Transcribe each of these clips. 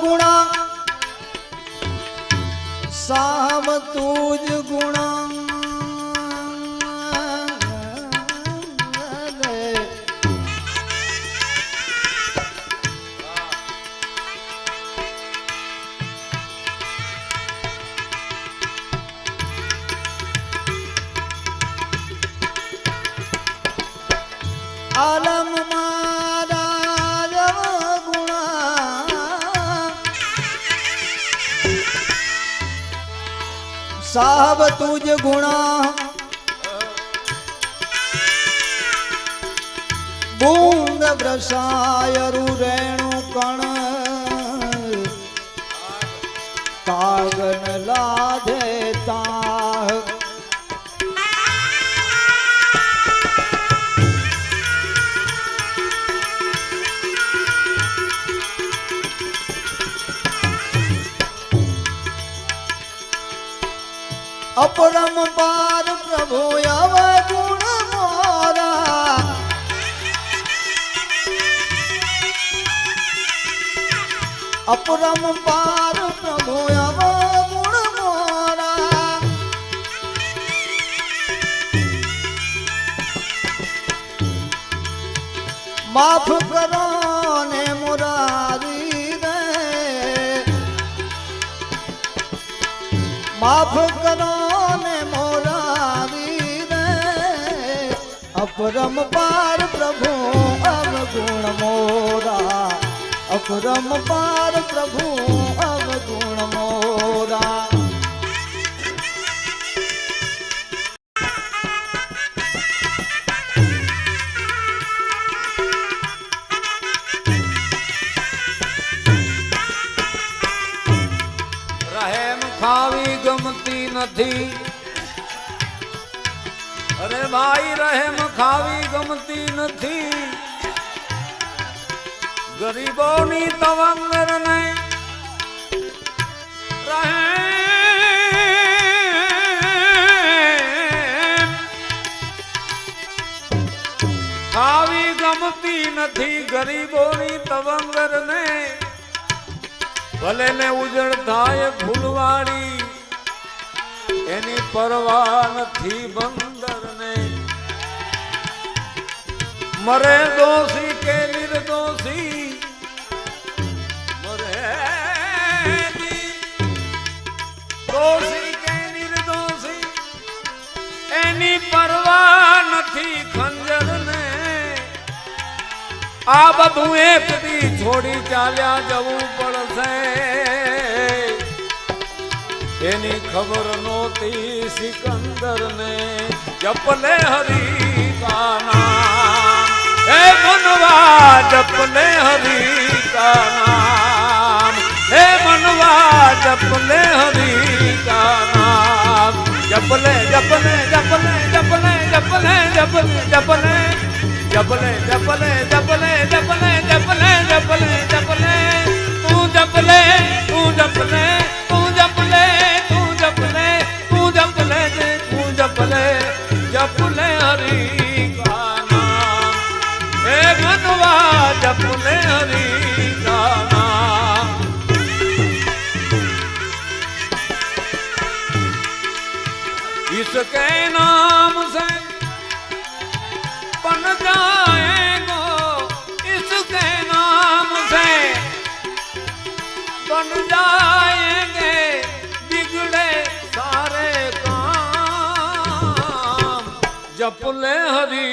ગુણા. સામ તુજ ગુણા. સાહબ તુજ ગુણા. બૂંદ બ્રસાયરુ રેણુ કણ. કાગન લાધે તાહ અપરમ પાર પ્રભુ અવ ગુણ મોરા. અપરમ પાર પ્રભુ અવ ગુણ મોરા. માફ કરો ને મુરારી રે. માફ કરો અપરમ પાર પ્રભુ અવગુણ મોરા. અપરમ પાર પ્રભુ અવગુણ મોરા. ભાઈ રહેમ ખાવી ગમતી નથી. ગરીબોની તવંગર ને ખાવી ગમતી નથી ગરીબોની તવંગર ને ભલે ને ઉજળ થાય ફૂલવાડી એની પરવા નથી બંદર. મરે દોષી કે નિર્દોષી મરે દોષી કે નિર્દોષી એની પરવા નથી ખંજરને આ બધું એક દી છોડી ચાલ્યા જવું પડશે એની ખબર નહોતી સિકંદર ને જપલે હરી કા નામ હે મનવા જપલે હરી કા નામ હે મનવા જપલે હરી કા નામ જપલે જપલે જપલે જપલે જપલે જપલે જપલે જપલે જપલે જપલે જપલે જપલે જપલે જપલે તું જપલે તું જપલે इसके नाम से बन जाएगो इसके नाम से बन जाएंगे बिगड़े सारे काम जपले हरि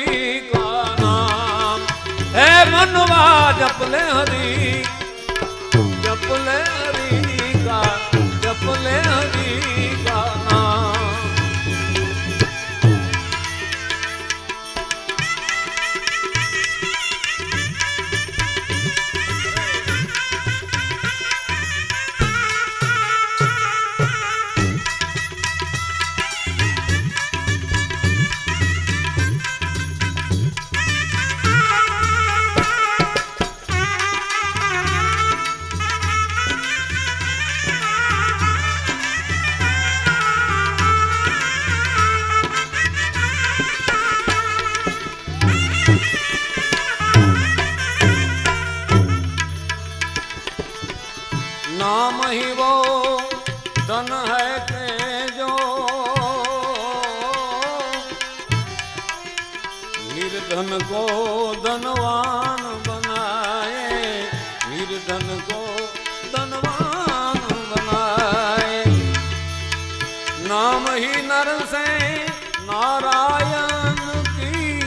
का नाम है मनवा जपले हरि जपले हरि का जपले हरि ਧਨਵਾਨ ਬਣਾਏ ਵੀਰ ਧਨ ਕੋ ਧਨਵਾਨ ਬਣਾਏ। ਨਾਮ ਹੀ ਨਰ ਸੇ ਨਾਰਾਇਣ ਕੀ।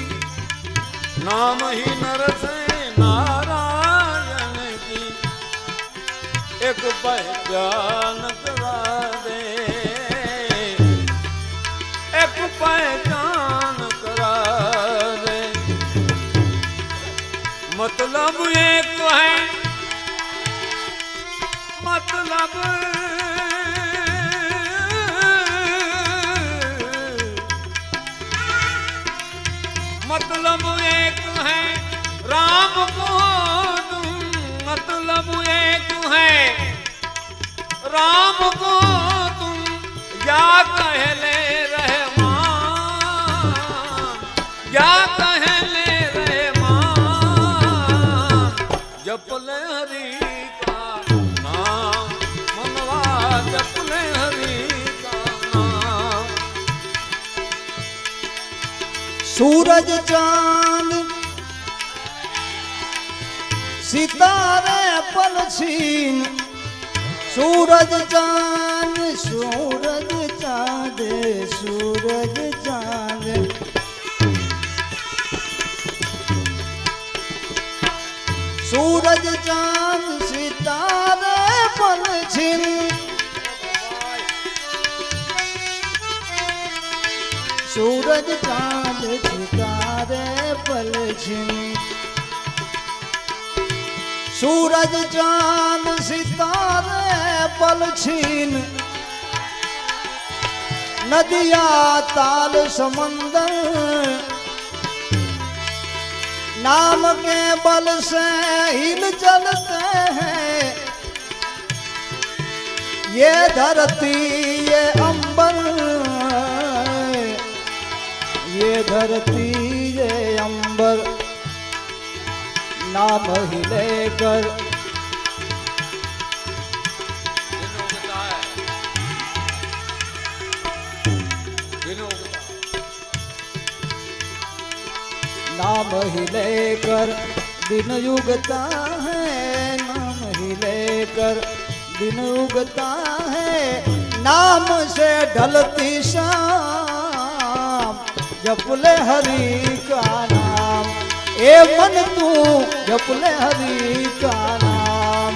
ਨਾਮ ਹੀ ਨਰ ਸੇ ਨਾਰਾਇਣ ਕੀ। ਇੱਕ ਪਹਿਚਾਨ मतलब एक है। मतलब જપલે હરી કા નામ મનવા જપલે હરી કા નામ સૂરજ ચાંદ સિતારે પલછીન સૂરજ ચાંદ સૂરજ ચાંદ સૂરજ સૂરજ ચાંદ સિતારે પણ છીન સૂરજ ચાંદ સિતારે પલ છીન સૂરજ ચાંદ સિતારે પલ છીન નદિયા તાલ સમંદર नाम के बल से हिल चलते हैं। ये धरती, ये अंबर, ये धरती, ये अंबर, नाम हिले लेकर नाम ही लेकर, दिन उगता है, नाम ही लेकर, दिन उगता है। नाम से ढलती शाम जपले हरि का नाम। ए मन तू जपले हरि का नाम।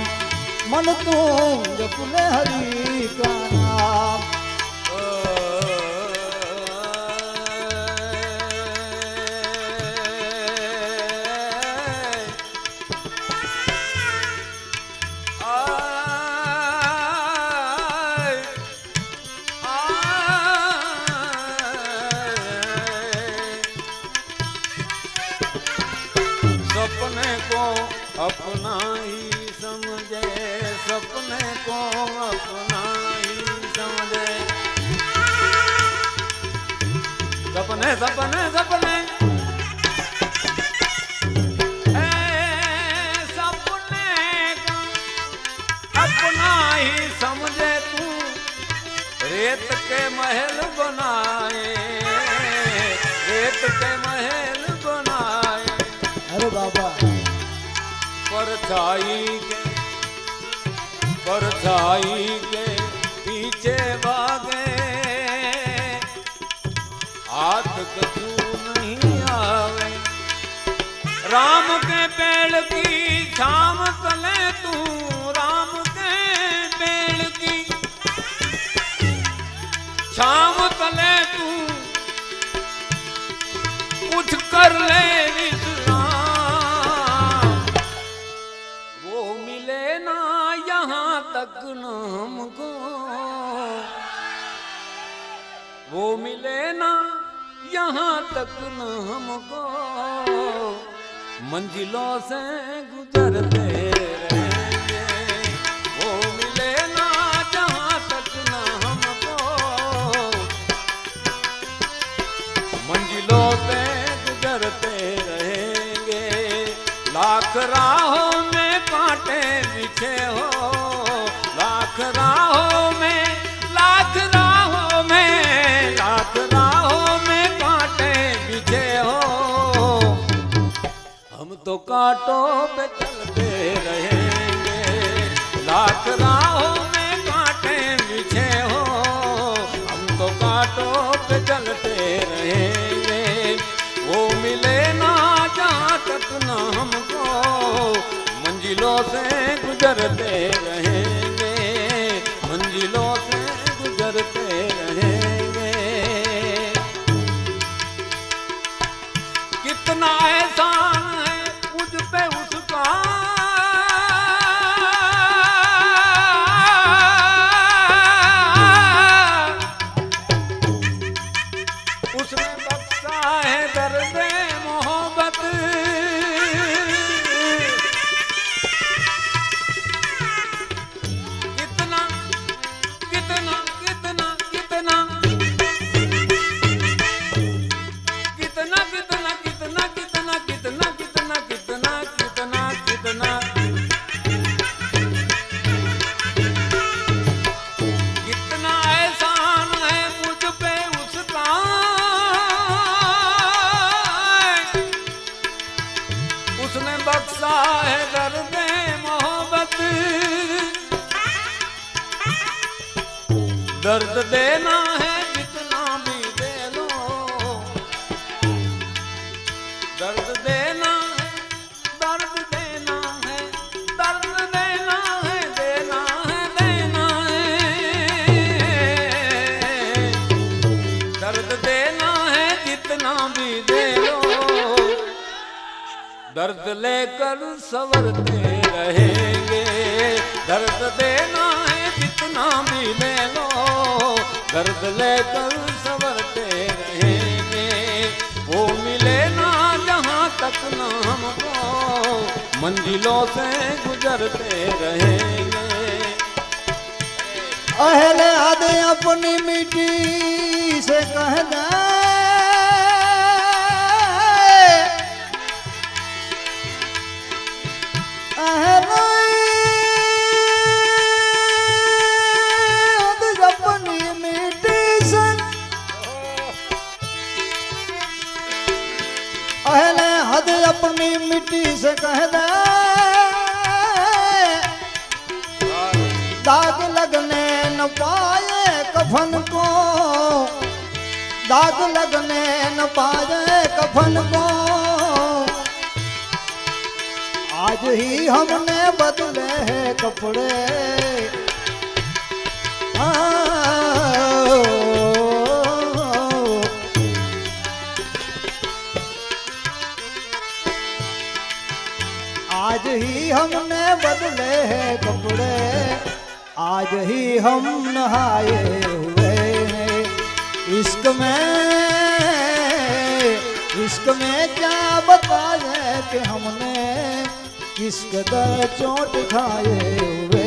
मन तू जपले हरि का नाम सपने सपने सपने सपने को अपना ही समझे तू रेत के महल बनाए रेत के महल बनाए अरे बाबा। परछाई के परछाई के पीछे भागे। कछु नहीं आवे। राम के पेड़ की छाम तले तू, राम के पेड़ की छाम तले तू। कुछ कर ले वो मिले ना यहाँ तक न हमको वो मिले ना यहाँ तक न हमको। मंजिलों से गुजरते रहेंगे। तक मंजिलों पे गुजरते रहेंगे। लाख राहों में कांटे बिछे हो। कांटों पे चलते रहेंगे लाख राहों में कांटे बिछे हो हम तो कांटों पे चलते रहेंगे वो मिले ना जहाँ तक ना हमको मंजिलों से गुजरते रहेंगे ਦਰਦ ਦੇਣਾ ਹੈ, ਜਿਤਨਾ ਵੀ ਦੇ ਲੋ। ਦਰਦ ਦੇਣਾ ਹੈ, ਦਰਦ ਦੇਣਾ ਹੈ, ਦਰਦ ਦੇਣਾ ਹੈ ਦੇਣਾ ਹੈ ਦੇਣਾ ਹੈ। ਦਰਦ ਦੇਣਾ ਹੈ, ਜਿਤਨਾ ਵੀ ਦੇ ਲੋ। ਦਰਦ ਲੈ ਕਰ ਸਵਰਦੇ ਰਹੇਗੇ। ਦਰਦ ਦੇਣਾ जितना भी ले लो दर्द लेकर सवरते रहेंगे वो मिले ना जहाँ तक ना हमको मंजिलों से गुजरते रहेंगे। अहले आदे अपनी मिट्टी से कह आज ही हमने बदले हैं कपड़े। आज ही हमने बदले हैं कपड़े आज ही हम नहाए हुए इश्क में इश्क में क्या बताए कि हमने किस कदर चोट खाए हुए